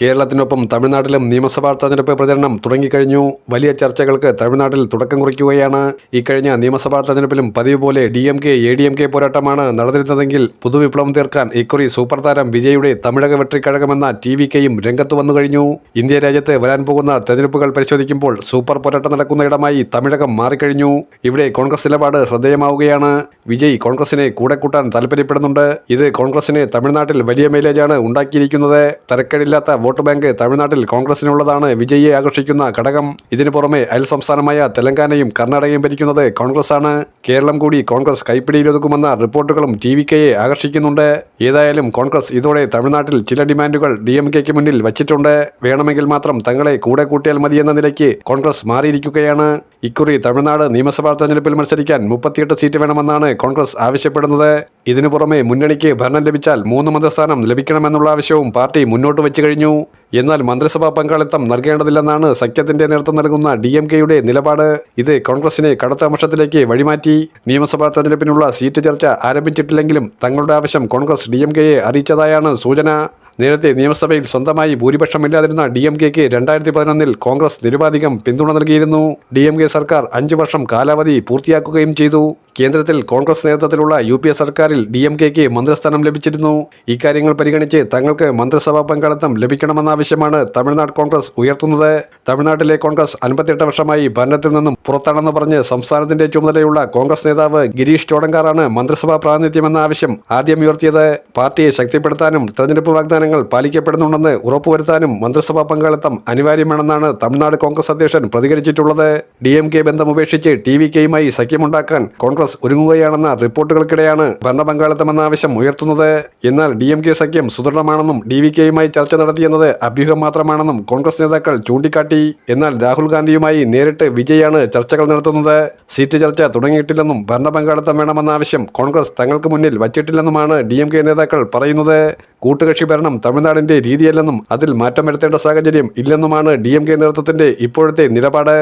കേരളത്തിനൊപ്പം തമിഴ്നാട്ടിലും നിയമസഭാ തെരഞ്ഞെടുപ്പ് പ്രചരണം തുടങ്ങിക്കഴിഞ്ഞു. വലിയ ചർച്ചകൾക്ക് തമിഴ്നാട്ടിൽ തുടക്കം കുറിക്കുകയാണ്. ഇക്കഴിഞ്ഞ നിയമസഭാ തെരഞ്ഞെടുപ്പിലും പതിവ് പോലെ D M K A D M K പോരാട്ടമാണ് നടന്നിരുന്നതെങ്കിൽ പുതുവിപ്ലവം തീർക്കാൻ ഇക്കുറി സൂപ്പർ താരം വിജയുടെ തമിഴക വെട്രിക്കഴകമെന്ന ടി വി കെയും രംഗത്ത് വന്നു കഴിഞ്ഞു. ഇന്ത്യ രാജ്യത്ത് വരാൻ പോകുന്ന തെരഞ്ഞെടുപ്പുകൾ പരിശോധിക്കുമ്പോൾ സൂപ്പർ പോരാട്ടം നടക്കുന്ന ഇടമായി തമിഴകം മാറിക്കഴിഞ്ഞു. ഇവിടെ കോൺഗ്രസ് നിലപാട് ശ്രദ്ധേയമാവുകയാണ്. വിജയ് കോൺഗ്രസിനെ കൂടെ കൂട്ടാൻ താല്പര്യപ്പെടുന്നുണ്ട്. ഇത് കോൺഗ്രസിന് തമിഴ്നാട്ടിൽ വലിയ മൈലേജാണ് ഉണ്ടാക്കിയിരിക്കുന്നത്. തരക്കേടില്ലാത്ത വോട്ട് ബാങ്ക് തമിഴ്നാട്ടിൽ കോൺഗ്രസിനുള്ളതാണ് വിജയിയെ ആകർഷിക്കുന്ന ഘടകം. ഇതിനു പുറമെ അയൽ സംസ്ഥാനമായ തെലങ്കാനയും കർണാടകയും ഭരിക്കുന്നത് ആണ് കേരളം കൂടി കോൺഗ്രസ് കൈപ്പിടിയിലൊതുക്കുമെന്ന റിപ്പോർട്ടുകളും ടി വി കെയെ ആകർഷിക്കുന്നുണ്ട്. ഏതായാലും കോൺഗ്രസ് ഇതോടെ തമിഴ്നാട്ടിൽ ചില ഡിമാൻഡുകൾ ഡി എം കെക്ക് മുന്നിൽ വച്ചിട്ടുണ്ട്. വേണമെങ്കിൽ മാത്രം തങ്ങളെ കൂടെ കൂട്ടിയാൽ മതിയെന്ന നിലയ്ക്ക് കോൺഗ്രസ് മാറിയിരിക്കുകയാണ്. ഇക്കുറി തമിഴ്നാട് നിയമസഭാ തെരഞ്ഞെടുപ്പിൽ മത്സരിക്കാൻ മുപ്പത്തിയെട്ട് സീറ്റ് വേണമെന്നാണ് കോൺഗ്രസ് ആവശ്യപ്പെടുന്നത്. ഇതിനു പുറമെ മുന്നണിക്ക് ഭരണം ലഭിച്ചാൽ മൂന്ന് മന്ത്രിസ്ഥാനം ലഭിക്കണമെന്നുള്ള ആവശ്യവും പാർട്ടി മുന്നോട്ട് വെച്ചു കഴിഞ്ഞു. എന്നാൽ മന്ത്രിസഭാ പങ്കാളിത്തം നൽകേണ്ടതില്ലെന്നാണ് സഖ്യത്തിന്റെ നേതൃത്വം നൽകുന്ന ഡി എം കെയുടെ നിലപാട്. ഇത് കോൺഗ്രസിനെ കടുത്ത അമർഷത്തിലേക്ക് വഴിമാറ്റി. നിയമസഭാ തെരഞ്ഞെടുപ്പിനുള്ള സീറ്റ് ചർച്ച ആരംഭിച്ചിട്ടില്ലെങ്കിലും തങ്ങളുടെ ആവശ്യം കോൺഗ്രസ് ഡി എം കെയെ അറിയിച്ചതായാണ് സൂചന. നേരത്തെ നിയമസഭയിൽ സ്വന്തമായി ഭൂരിപക്ഷമില്ലാതിരുന്ന ഡി എം കെക്ക് രണ്ടായിരത്തി പതിനൊന്നിൽ കോൺഗ്രസ് നിരുപാധികം പിന്തുണ നൽകിയിരുന്നു. ഡി എം കെ സർക്കാർ അഞ്ചു വർഷം കാലാവധി പൂർത്തിയാക്കുകയും ചെയ്തു. കേന്ദ്രത്തിൽ കോൺഗ്രസ് നേതൃത്വത്തിലുള്ള യു പി എ സർക്കാരിൽ ഡി എം കെക്ക് മന്ത്രിസ്ഥാനം ലഭിച്ചിരുന്നു. ഇക്കാര്യങ്ങൾ പരിഗണിച്ച് തങ്ങൾക്ക് മന്ത്രിസഭാ പങ്കാളിത്തം ലഭിക്കണമെന്ന ആവശ്യമാണ് തമിഴ്നാട് കോൺഗ്രസ് ഉയർത്തുന്നത്. തമിഴ്നാട്ടിലെ കോൺഗ്രസ് അൻപത്തിയെട്ട് വർഷമായി ഭരണത്തിൽ നിന്നും പുറത്താണെന്ന് പറഞ്ഞ് സംസ്ഥാനത്തിന്റെ ചുമതലയുള്ള കോൺഗ്രസ് നേതാവ് ഗിരീഷ് ചോടങ്കാറാണ് മന്ത്രിസഭാ പ്രാതിനിധ്യമെന്ന ആവശ്യം ആദ്യം ഉയർത്തിയത്. പാർട്ടിയെ ശക്തിപ്പെടുത്താനും തെരഞ്ഞെടുപ്പ് വാഗ്ദാനങ്ങൾ പാലിക്കപ്പെടുന്നുണ്ടെന്ന് ഉറപ്പുവരുത്താനും മന്ത്രിസഭാ പങ്കാളിത്തം അനിവാര്യമാണെന്നാണ് തമിഴ്നാട് കോൺഗ്രസ് അധ്യക്ഷൻ പ്രതികരിച്ചിട്ടുള്ളത്. ഡി എം കെ ബന്ധം ഉപേക്ഷിച്ച് ടി വി കെയുമായി സഖ്യമുണ്ടാക്കാൻ കോൺഗ്രസ് ഒരുങ്ങുകയാണെന്ന റിപ്പോർട്ടുകൾക്കിടെയാണ് ഭരണ പങ്കാളിത്തമെന്ന ആവശ്യം ഉയർത്തുന്നത്. എന്നാൽ ഡി എം കെ സഖ്യം സുദൃഢമാണെന്നും ഡി വി കെയുമായി ചർച്ച നടത്തിയെന്നത് അഭ്യൂഹം മാത്രമാണെന്നും കോൺഗ്രസ് നേതാക്കൾ ചൂണ്ടിക്കാട്ടി. എന്നാൽ രാഹുൽ ഗാന്ധിയുമായി നേരിട്ട് വിജയാണ് ചർച്ചകൾ നടത്തുന്നത്. സീറ്റ് ചർച്ച തുടങ്ങിയിട്ടില്ലെന്നും ഭരണ പങ്കാളിത്തം വേണമെന്ന ആവശ്യം കോൺഗ്രസ് തങ്ങൾക്ക് മുന്നിൽ വച്ചിട്ടില്ലെന്നുമാണ് ഡി എം കെ നേതാക്കൾ പറയുന്നത്. കൂട്ടുകക്ഷി ഭരണം തമിഴ്നാടിന്റെ രീതിയല്ലെന്നും അതിൽ മാറ്റം വരുത്തേണ്ട സാഹചര്യം ഇല്ലെന്നുമാണ് ഡി എം കെ നേതൃത്വത്തിന്റെ ഇപ്പോഴത്തെ നിലപാട്.